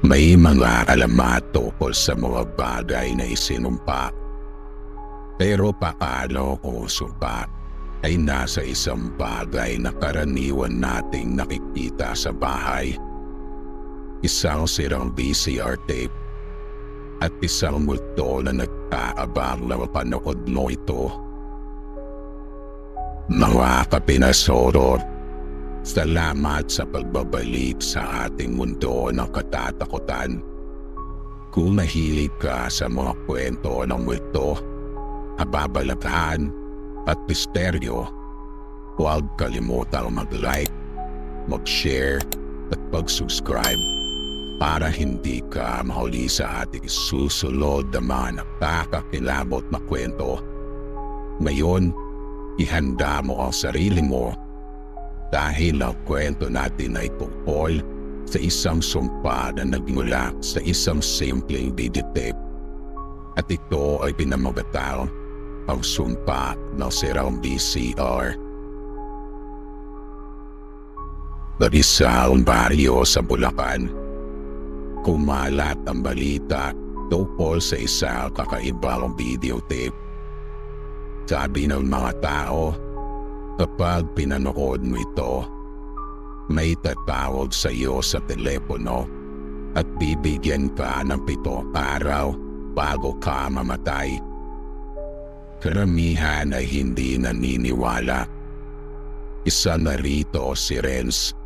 May mga alamat tungkol sa mga bagay na isinumpa. Pero paano kung sumpa ay nasa isang bagay na karaniwan nating nakikita sa bahay? Isang sirang VCR tape at isang multo na nagkaabang na mapanood mo ito. Mga kapinasorot, Salamat sa pagbabalik sa ating mundo ng katatakutan. Kung mahilig ka sa mga kwento ng multo, kababalaghan at misteryo, huwag kalimutang mag-like, mag-share at mag-subscribe para hindi ka mahuli sa ating susunod na mga nakakakilabot na kwento. Ngayon, ihanda mo ang sarili mo dahil ang kwento natin ay tungkol sa isang sumpa na nagmula sa isang simpleng digitape. At ito ay pinamagatang ang sumpa ng sirang BCR. Narisang baryo sa Bulacan. Kumalat ang balita tungkol sa isang kakaibang videotape. Sabi ng mga tao, Kapag pinanood mo ito, may tatawag sa iyo sa telepono at bibigyan ka ng pito araw bago ka mamatay. Karamihan ay hindi naniniwala. Isa na rito si Renz,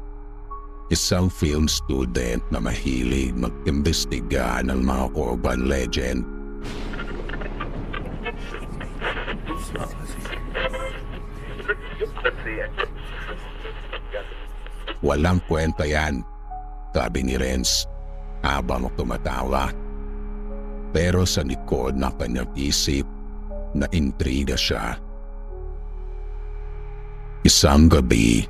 isang film student na mahilig mag-imbestiga ng mga urban legend. Walang kwenta yan, sabi ni Renz habang tumatawa. Pero sa likod ng kanyang isip, na intriga siya. Isang gabi,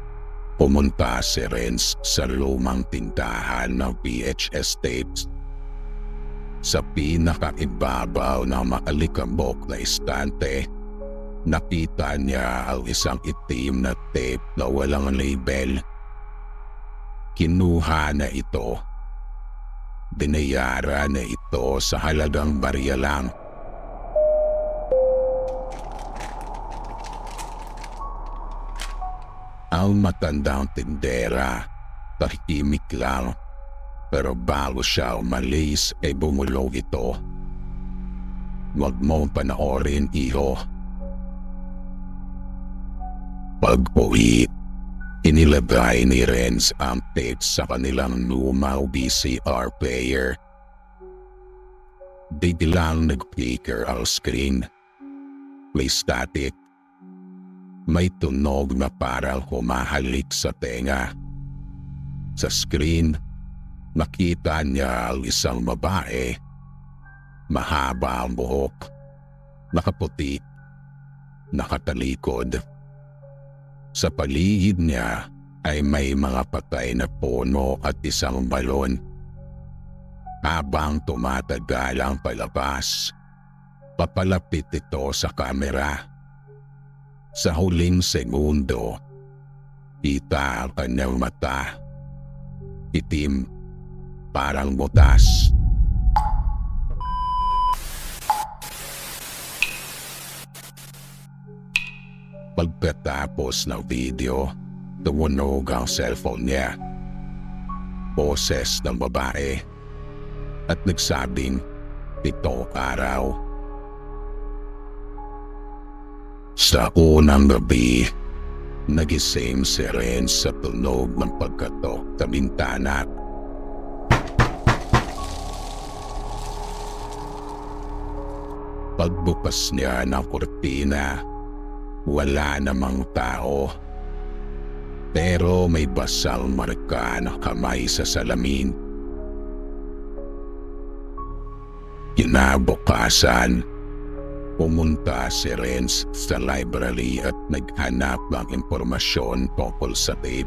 pumunta si Renz sa lumang tindahan ng VHS tapes. Sa pinakaibabaw ng makalikabok na istante, nakita niya ang isang itim na tape na walang label. Kinuha na ito. Binayara na ito sa halagang barya lang. Ang matandang tindera, tahimik lang. Pero bago siya umalis ay bumulog ito. Huwag mong panoorin, iho. Pag-uwi, inilagay ni Renz ang tape sa kanilang lumaw VCR player. Biglang nag-flicker ang screen. May static may tunog na parang humahalik sa tenga. Sa screen, nakita niya ang isang babae. Mahaba ang buhok, nakaputi, nakatalikod. Sa paligid niya ay may mga patay na puno at isang balon. Habang tumatagal ang palabas, papalapit ito sa kamera sa huling segundo, kita ang kanyang mata. Itim, parang butas. Pagkatapos ng video, tumunog ang cellphone niya. Boses ng babae at nagsabing pitong araw. Sa unang gabi, nagising si Ren sa tunog ng pagkatok sa bintana. Pagbukas niya ng kurtina, wala namang tao. Pero may basal marka na kamay sa salamin. Kinabukasan, Pumunta si Renz sa library at naghanap ng impormasyon tungkol sa tape.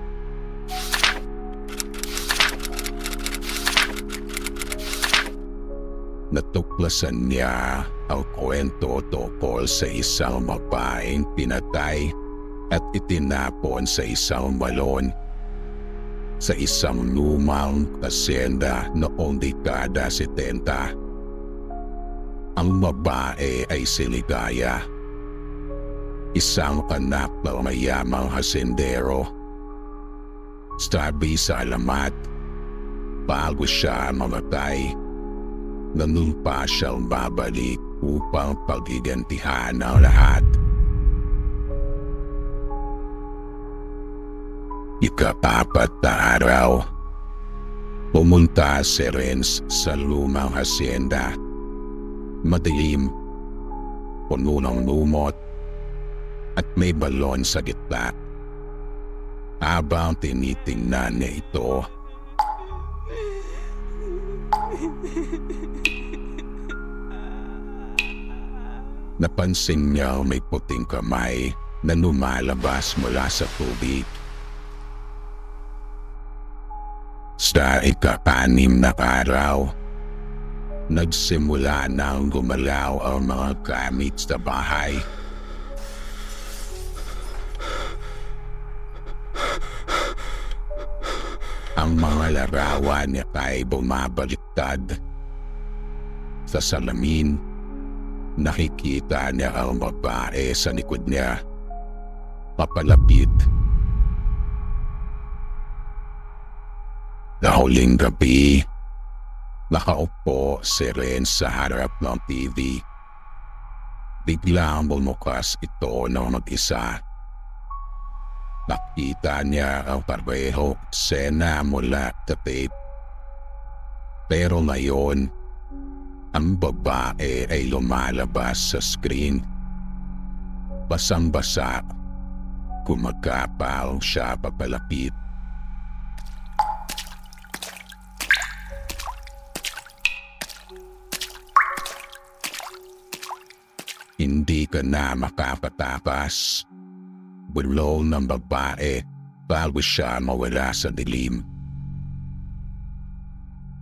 Natuklasan niya ang kwento tungkol sa isang mapaing pinatay at itinapon sa isang balon. sa isang lumang asyenda noong dekada 70. Ang babae ay si. Isang anak ng mayamang hasendero. Sabi sa alamat, bago siya mamatay, nanumpa siyang babalik upang pag-identihan ang lahat. Ikapapat na araw, pumunta si Renz sa lumang hasyenda. Madilim, puno ng lumot, at may balon sa gitna. Habang tinitingnan niya ito, napansin niya may puting kamay na lumalabas mula sa tubig. Sa ikapanim na araw, nagsimula nang gumalaw ang mga gamit sa bahay. Ang mga larawan niya ay bumabaliktad. Sa salamin, nakikita niya ang babae sa likod niya. Papalapit. Nahuling gabi, nakaupo si Ren sa harap ng TV. Biglang bumukas ito ng mag-isa. Nakita niya ang pareho sena mula sa tape. Pero ngayon, ang babae ay lumalabas sa screen. Basang-basa, kumagkapal siya papalapit. Hindi ka na makapatakas. Bulong ng babae bago siya mawala sa dilim.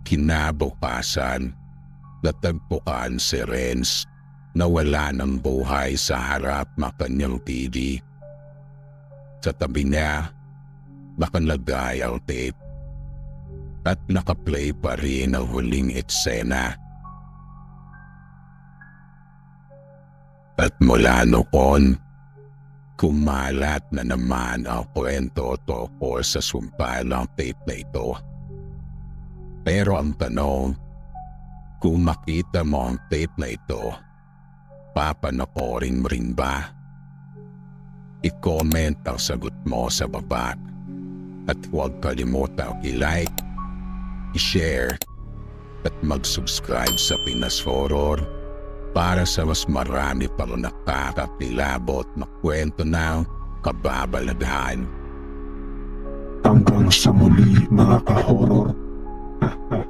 Kinabukasan, natagpuan si Renz na wala ng buhay sa harap ng kanyang TV. Sa tabi niya, nakalagay ang tape at nakaplay pa rin ang huling eksena. At mula noon, kumalat na naman ang kwento tungkol sa sumpa ng tape na ito. Pero ang tanong, kung makita mo ang tape na ito, papanoorin mo rin ba? I-comment ang sagot mo sa baba at huwag kalimutang i-like, i-share at mag-subscribe sa Pinas Horror para sa mas marami pang nakakakilabot na kwento ng kababalaghan. Hanggang sa muli mga ka-horror.